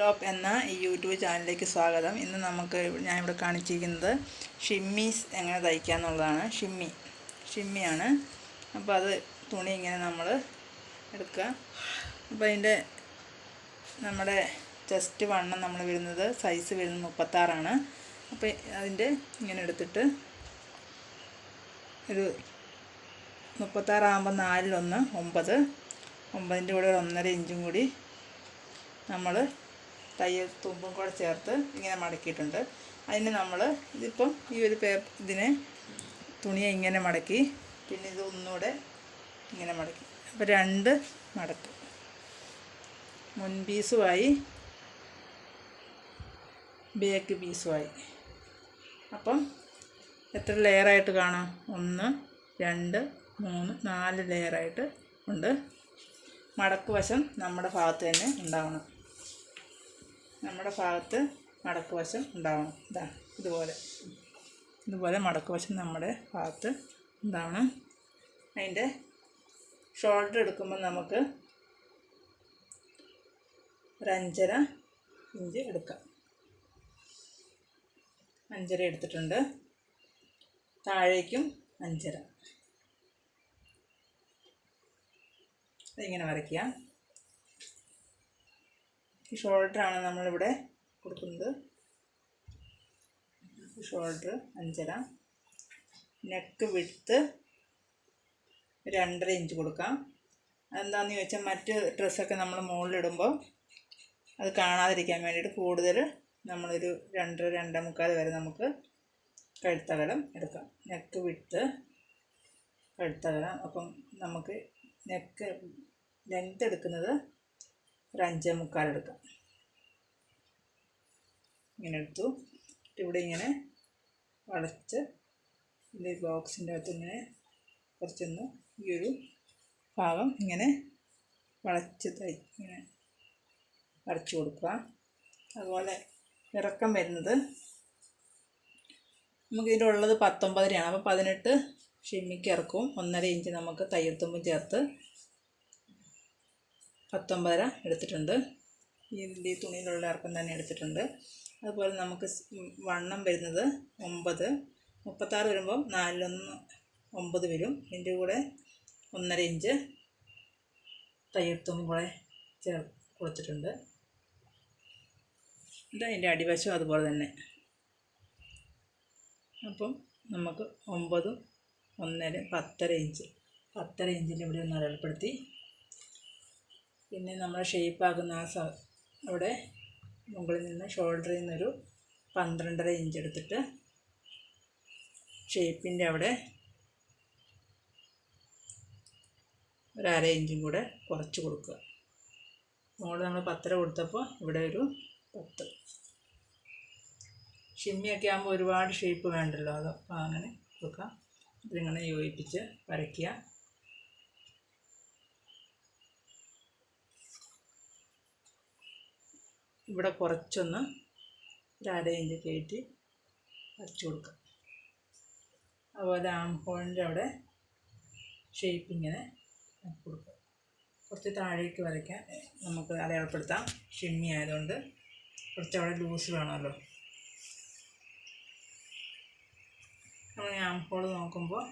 Top എന്ന ഈ YouTube ചാനലിലേക്ക് സ്വാഗതം. ഇന്ന് നമുക്ക് ഞാനിവിടെ കാണിച്ചിരിക്കുന്നത് ഷിമ്മീസ് എങ്ങനെ തയ്ക്കുക എന്നുള്ളതാണ്. ഷിമ്മി ഷിമ്മിയാണ്. അപ്പോൾ അത് തുണി ഇങ്ങനെ നമ്മൾ എടുക്കുക. അപ്പോൾ അതിന്റെ നമ്മുടെ ചെസ്റ്റ് വണ്ണം നമ്മൾ വരുന്നത് സൈസ് വരുന്നത് മുപ്പത്താറാണ്. അപ്പോൾ അതിന്റെ ഇങ്ങനെ എടുത്തിട്ട് ഒരു മുപ്പത്താറാകുമ്പോൾ നാലിലൊന്ന് ഒമ്പത്. ഒമ്പതിന്റെ കൂടെ ഒരു ഒന്നര ഇഞ്ചും കൂടി നമ്മൾ തയ്യൽ തുമ്പും കൂടെ ചേർത്ത് ഇങ്ങനെ മടക്കിയിട്ടുണ്ട്. അതിന് നമ്മൾ ഇതിപ്പം ഈ ഒരു പേപ്പർ ഇതിനെ തുണിയെ ഇങ്ങനെ മടക്കി പിന്നെ ഇത് ഒന്നുകൂടെ ഇങ്ങനെ മടക്കി. അപ്പോൾ രണ്ട് മടക്കും. മടക്ക് മുൻപീസുമായി ബേക്ക് പീസുമായി. അപ്പം എത്ര ലെയറായിട്ട് കാണാം? ഒന്ന് രണ്ട് മൂന്ന് നാല് ലെയറായിട്ട് ഉണ്ട്. മടക്കുവശം നമ്മുടെ ഭാഗത്ത് തന്നെ ഉണ്ടാവണം. നമ്മുടെ ഭാഗത്ത് മടക്ക് വശം ഉണ്ടാവണം. ഇതാ ഇതുപോലെ. ഇതുപോലെ മടക്ക് വശം നമ്മുടെ ഭാഗത്ത് ഉണ്ടാവണം. അതിന്റെ ഷോൾഡർ എടുക്കുമ്പോൾ നമുക്ക് ഒരഞ്ചര ഇഞ്ച് എടുക്കാം. അഞ്ചര എടുത്തിട്ടുണ്ട്. താഴേക്കും അഞ്ചര. അതിങ്ങനെ വരയ്ക്കുക ഈ ഷോൾഡറാണ് നമ്മളിവിടെ കൊടുക്കുന്നത്. ഷോൾഡർ അഞ്ചര. നെക്ക് വിടുത്ത് രണ്ടര ഇഞ്ച് കൊടുക്കാം. അതെന്താണെന്ന് ചോദിച്ചാൽ മറ്റ് ഡ്രസ്സൊക്കെ നമ്മൾ മുകളിലിടുമ്പോൾ അത് കാണാതിരിക്കാൻ വേണ്ടിയിട്ട് കൂടുതൽ നമ്മളൊരു രണ്ടര രണ്ടേ മുക്കാൽ വരെ നമുക്ക് കഴുത്തകലം എടുക്കാം. നെക്ക് വിട്ട് കഴുത്തകലം. അപ്പം നമുക്ക് നെക്ക് ലെങ്ത് എടുക്കുന്നത് ഒരു അഞ്ചേ മുക്കാൽ എടുക്കാം ഇങ്ങനെ എടുത്തു. ഇവിടെ ഇങ്ങനെ വളച്ച് ഈ ബോക്സിന്റെ അകത്ത് ഇങ്ങനെ കുറച്ചൊന്ന് ഈ ഒരു ഭാഗം ഇങ്ങനെ വളച്ച് ഇങ്ങനെ വരച്ച് കൊടുക്കുക. അതുപോലെ ഇറക്കം വരുന്നത് നമുക്ക് ഉള്ളത് പത്തൊമ്പതരയാണ്. അപ്പോൾ പതിനെട്ട് ഷിമ്മിക്ക് ഇറക്കും. ഒന്നര ഇഞ്ച് നമുക്ക് തയ്യൽ ചേർത്ത് പത്തൊമ്പതര എടുത്തിട്ടുണ്ട്. ഈ ഈ തുണിയിലുള്ള ഇറക്കം തന്നെ എടുത്തിട്ടുണ്ട്. അതുപോലെ നമുക്ക് വണ്ണം വരുന്നത് ഒമ്പത്. മുപ്പത്താറ് വരുമ്പോൾ നാലിലൊന്ന് ഒമ്പത് വരും. ഇതിന്റെ കൂടെ ഒന്നര ഇഞ്ച് തയ്യൽ തുമ്പും കൂടെ ചേർ കൊടുത്തിട്ടുണ്ട്. ഇത് അതിന്റെ അടിവശം അതുപോലെ തന്നെ. അപ്പം നമുക്ക് ഒമ്പതും ഒന്നര പത്തര ഇഞ്ച് പത്തര ഇഞ്ചിന്റെ ഇവിടെ ഒന്ന് അടയാളപ്പെടുത്തി പിന്നെ നമ്മൾ ഷേപ്പാക്കുന്ന ആ സ അവിടെ മുകളിൽ നിന്ന് ഷോൾഡറിൽ നിന്നൊരു പന്ത്രണ്ടര ഇഞ്ച് എടുത്തിട്ട് ഷേപ്പിന്റെ അവിടെ ഒരു അര ഇഞ്ചും കൂടെ കുറച്ച് കൊടുക്കുക. മുകളിൽ നമ്മൾ പത്തര കൊടുത്തപ്പോൾ ഇവിടെ ഒരു പത്ത്. ഷിമ്മിയൊക്കെ ആകുമ്പോൾ ഒരുപാട് ഷേപ്പ് വേണ്ടല്ലോ അത് അങ്ങനെ കൊടുക്കാം. ഇതിങ്ങനെ യോജിപ്പിച്ച് വരയ്ക്കുക. ഇവിടെ കുറച്ചൊന്ന് ഒരു ഇഞ്ച് കയറ്റി വരച്ച് കൊടുക്കുക അതുപോലെ ആം ഹോളിന്റെ അവിടെ ഷേപ്പ് ഇങ്ങനെ കൊടുക്കുക കുറച്ച് താഴേക്ക് വരയ്ക്കാൻ നമുക്ക് അടയാളപ്പെടുത്താം. ഷിമ്മി ആയതുകൊണ്ട് കുറച്ച് അവിടെ ലൂസ് വേണമല്ലോ. നമ്മൾ ആം ഹോൾ നോക്കുമ്പോൾ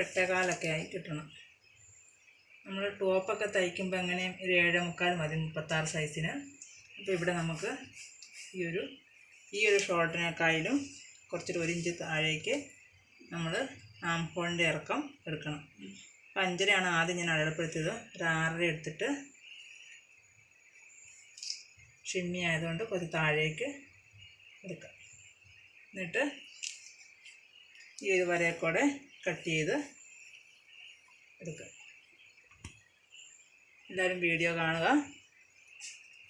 എട്ടേകാലൊക്കെ ആയി കിട്ടണം. നമ്മൾ ടോപ്പൊക്കെ തയ്ക്കുമ്പോൾ എങ്ങനെയും ഒരു ഏഴേ മുക്കാൽ മതി മുപ്പത്താറ് സൈസിന് അപ്പോൾ ഇവിടെ നമുക്ക് ഈ ഒരു ഈ ഒരു ഷോൾഡറിനേക്കായാലും കുറച്ചൊരു ഒരു ഇഞ്ച് താഴേക്ക് നമ്മൾ ആം ഹോളിന്റെ ഇറക്കം എടുക്കണം. അപ്പം അഞ്ചരയാണ് ആദ്യം ഞാൻ അടയാളപ്പെടുത്തിയത്. ഒരു ആറര എടുത്തിട്ട് ഷിമ്മി ആയതുകൊണ്ട് കുറച്ച് താഴേക്ക് എടുക്കാം. എന്നിട്ട് ഈ ഒരു വരയെക്കൂടെ കട്ട് ചെയ്ത് എടുക്കുക എല്ലാവരും വീഡിയോ കാണുക.